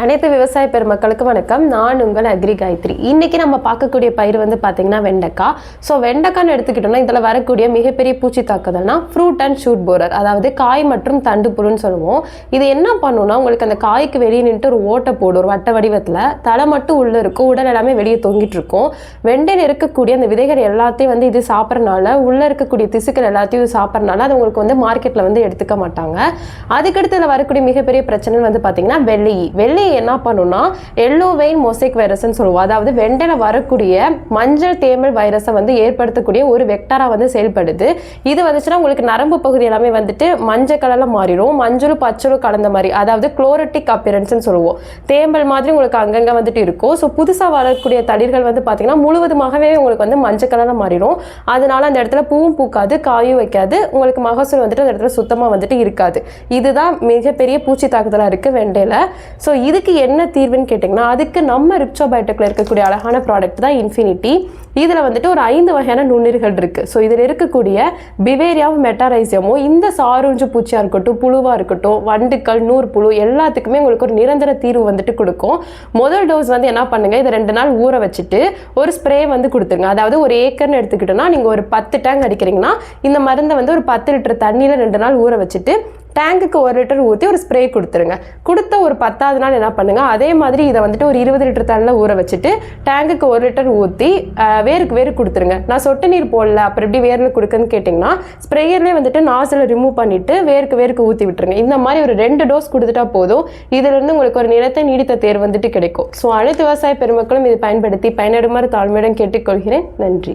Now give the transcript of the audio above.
அனைத்து விவசாய பெருமக்களுக்கு வணக்கம். நான் உங்கள் அக்ரி காயத்ரி. இன்றைக்கி நம்ம பார்க்கக்கூடிய பயிர் வந்து பார்த்திங்கன்னா வெண்டைக்காய் ஸோ வெண்டைக்கான்னு எடுத்துக்கிட்டோம்னா இதில் வரக்கூடிய மிகப்பெரிய பூச்சி தாக்குதல்னா ஃப்ரூட் அண்ட் ஷூட் போரர் அதாவது காய் மற்றும் தண்டு புழுன்னு சொல்லுவோம். இது என்ன பண்ணுன்னா உங்களுக்கு அந்த காய்க்கு வெளியே நின்று ஒரு ஓட்டை போடும் ஒரு வட்ட வடிவத்தில். தலை மட்டும் உள்ளே இருக்கும் உடல் எல்லாமே வெளியே தொங்கிட்டு இருக்கும். வெண்டையில் இருக்கக்கூடிய அந்த விதைகள் எல்லாத்தையும் வந்து இது சாப்பிட்றனால உள்ளே இருக்கக்கூடிய திசுக்கள் எல்லாத்தையும் சாப்பிட்றனால அது உங்களுக்கு வந்து மார்க்கெட்டில் வந்து எடுத்துக்க மாட்டாங்க. அதுக்கடுத்து வரக்கூடிய மிகப்பெரிய பிரச்சனை வந்து பார்த்திங்கன்னா வெள்ளி. வெள்ளி என்ன பண்ணுன்னா எல்லோ வெயின் மொசைக் வைரஸ்னு சொல்லுவோம். அதாவது வெண்டையில் வரக்கூடிய மஞ்சள் தேமல் வைரஸை வந்து ஏற்படுத்தக்கூடிய ஒரு வெக்டராக வந்து செயல்படுது. இது வந்துச்சுன்னா உங்களுக்கு நரம்பு பகுதி எல்லாமே வந்துட்டு மஞ்சள் கலரில் மாறிடும். மஞ்சளும் பச்சளும் கலந்த மாதிரி அதாவது குளோரட்டிக் அப்பியரன்ஸ்னு சொல்லுவோம். தேம்பல் மாதிரி உங்களுக்கு அங்கங்கே வந்துட்டு இருக்கும். ஸோ புதுசாக வரக்கூடிய தளிர்கள் வந்து பார்த்தீங்கன்னா முழுவதுமாகவே உங்களுக்கு வந்து மஞ்சள் கலரில் மாறிடும். அதனால அந்த இடத்துல பூவும் பூக்காது காயும் வைக்காது. உங்களுக்கு மகசூல் வந்துட்டு அந்த இடத்துல சுத்தமாக வந்துட்டு இருக்காது. இதுதான் மிகப்பெரிய பூச்சி தாக்குதலாக இருக்குது வெண்டையில். ஸோ இது இதுக்கு என்ன தீர்வுன்னு கேட்டிங்கன்னா அதுக்கு நம்ம ரிப்சோபயோட்டிக்கில் இருக்கக்கூடிய அழகான ப்ராடக்ட் தான் இன்ஃபினிட்டி இதில் வந்துட்டு ஒரு ஐந்து வகையான நுண்ணுயிர்கள் இருக்குது ஸோ இதில் இருக்கக்கூடிய பிவேரியாவும் மெட்டாரைசியமும் இந்த சாருஞ்சு பூச்சியாக இருக்கட்டும் புழுவாக இருக்கட்டும் வண்டுக்கள் நூறு புழு எல்லாத்துக்குமே உங்களுக்கு ஒரு நிரந்தர தீர்வு வந்துட்டு கொடுக்கும். முதல் டோஸ் வந்து என்ன பண்ணுங்கள் இதை ரெண்டு நாள் ஊற வச்சுட்டு ஒரு ஸ்ப்ரே வந்து கொடுத்துருங்க. அதாவது ஒரு ஏக்கர்னு எடுத்துக்கிட்டோம்னா நீங்கள் ஒரு பத்து டேங்க் அடிக்கிறீங்கன்னா இந்த மருந்தை வந்து ஒரு பத்து லிட்டர் தண்ணியில் ரெண்டு நாள் ஊற வச்சுட்டு டேங்குக்கு ஒரு லிட்டர் ஊற்றி ஒரு ஸ்ப்ரே கொடுத்துருங்க. கொடுத்த ஒரு பத்தாவது நாள் என்ன பண்ணுங்கள் அதே மாதிரி இதை வந்துட்டு ஒரு இருபது லிட்டர் தண்ணில் ஊற வச்சுட்டு டேங்குக்கு ஒரு லிட்டர் ஊற்றி வேருக்கு வேறு கொடுத்துருங்க. நான் சொட்டு நீர் போடல அப்புறம் எப்படி வேரில் கொடுக்குன்னு கேட்டிங்கன்னா ஸ்ப்ரேயர்லேயே வந்துட்டு நாசில் ரிமூவ் பண்ணிவிட்டு வேருக்கு வேருக்கு ஊற்றி விட்டுருங்க. இந்த மாதிரி ஒரு ரெண்டு டோஸ் கொடுத்துட்டா போதும். இதிலிருந்து உங்களுக்கு ஒரு நிலத்தை நீடித்த தேர் வந்துட்டு கிடைக்கும். ஸோ அனைத்து விவசாய பெருமக்களும் இதை பயன்படுத்தி பயனடுமாறு தாழ்மையுடன் கேட்டுக்கொள்கிறேன். நன்றி.